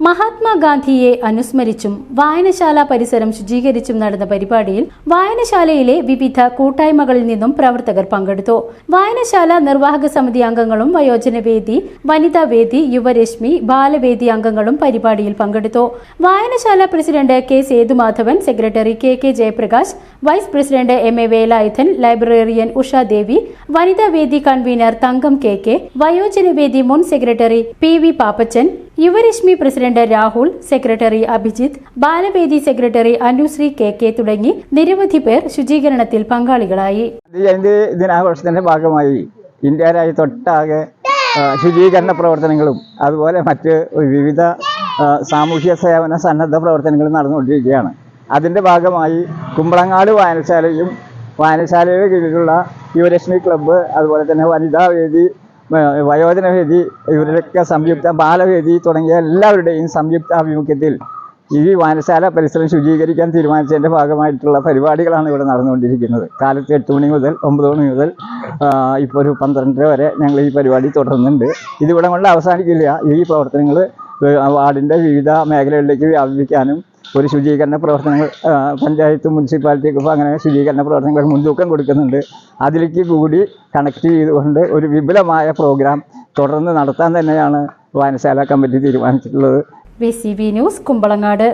മഹാത്മാഗാന്ധിയെ അനുസ്മരിച്ചും വായനശാല പരിസരം ശുചീകരിച്ചും നടന്ന പരിപാടിയിൽ വായനശാലയിലെ വിവിധ കൂട്ടായ്മകളിൽ നിന്നും പ്രവർത്തകർ പങ്കെടുത്തു. വായനശാല നിർവാഹക സമിതി അംഗങ്ങളും വയോജനവേദി വനിതാ വേദി യുവരശ്മി ബാലവേദി അംഗങ്ങളും പരിപാടിയിൽ പങ്കെടുത്തു. വായനശാല president K Sethumadhavan secretary K K Jayaprakash vice president M A Velayudhan librarian Ushadevi Vanitha Vedi convener Thankam K K Vayojanavedi മുൻ secretary P V Pappachan Yuvarashmi president Rahul secretary Abhijith Balavedi secretary Anusree K K തുടങ്ങി നിരവധി പേർ ശുചീകരണത്തിൽ പങ്കാളികളായി. ദിനാഘോഷത്തിന്റെ ഭാഗമായി India രാജ്യത്തൊട്ടാകെ ശുചീകരണ പ്രവർത്തനങ്ങളും അതുപോലെ മറ്റ് വിവിധ സാമൂഹ്യ സേവന സന്നദ്ധ പ്രവർത്തനങ്ങളും നടന്നുകൊണ്ടിരിക്കുകയാണ്. അതിന്റെ ഭാഗമായി കുമ്പളങ്ങാട് വായനശാലയും വായനശാലയുടെ കീഴിലുള്ള യുവലക്ഷ്മി ക്ലബ്ബ് അതുപോലെ തന്നെ വനിതാ വേദി ആ, വയോജന വേദി ഇവരുടെയൊക്കെ സംയുക്ത ബാലവേദി തുടങ്ങിയ എല്ലാവരുടെയും സംയുക്ത ആഭിമുഖ്യത്തിൽ ഈ വായനശാല പരിസരം ശുചീകരിക്കാൻ തീരുമാനിച്ചതിന്റെ ഭാഗമായിട്ടുള്ള പരിപാടികളാണ് ഇവിടെ നടന്നുകൊണ്ടിരിക്കുന്നത്. കാലത്ത് എട്ട് മണി മുതൽ ഒമ്പത് മണി മുതൽ ഇപ്പോൾ ഒരു പന്ത്രണ്ടര വരെ ഞങ്ങൾ ഈ പരിപാടി തുടരുന്നുണ്ട് ഇതിവിടെ കൊണ്ട് അവസാനിക്കില്ല. ഈ പ്രവർത്തനങ്ങൾ വാർഡിന്റെ വിവിധ മേഖലകളിലേക്ക് വ്യാപിപ്പിക്കാനും ഒരു ശുചീകരണ പ്രവർത്തനങ്ങൾ പഞ്ചായത്ത് മുനിസിപ്പാലിറ്റിയൊക്കെ ഇപ്പോൾ അങ്ങനെ ശുചീകരണ പ്രവർത്തനങ്ങൾ മുൻതൂക്കം കൊടുക്കുന്നുണ്ട്. അതിലേക്ക് കൂടി കണക്ട് ചെയ്തുകൊണ്ട് ഒരു വിപുലമായ പ്രോഗ്രാം തുടർന്ന് നടത്താൻ തന്നെയാണ് വായനശാല കമ്മിറ്റി തീരുമാനിച്ചിട്ടുള്ളത്. V C B news Kumbalangad.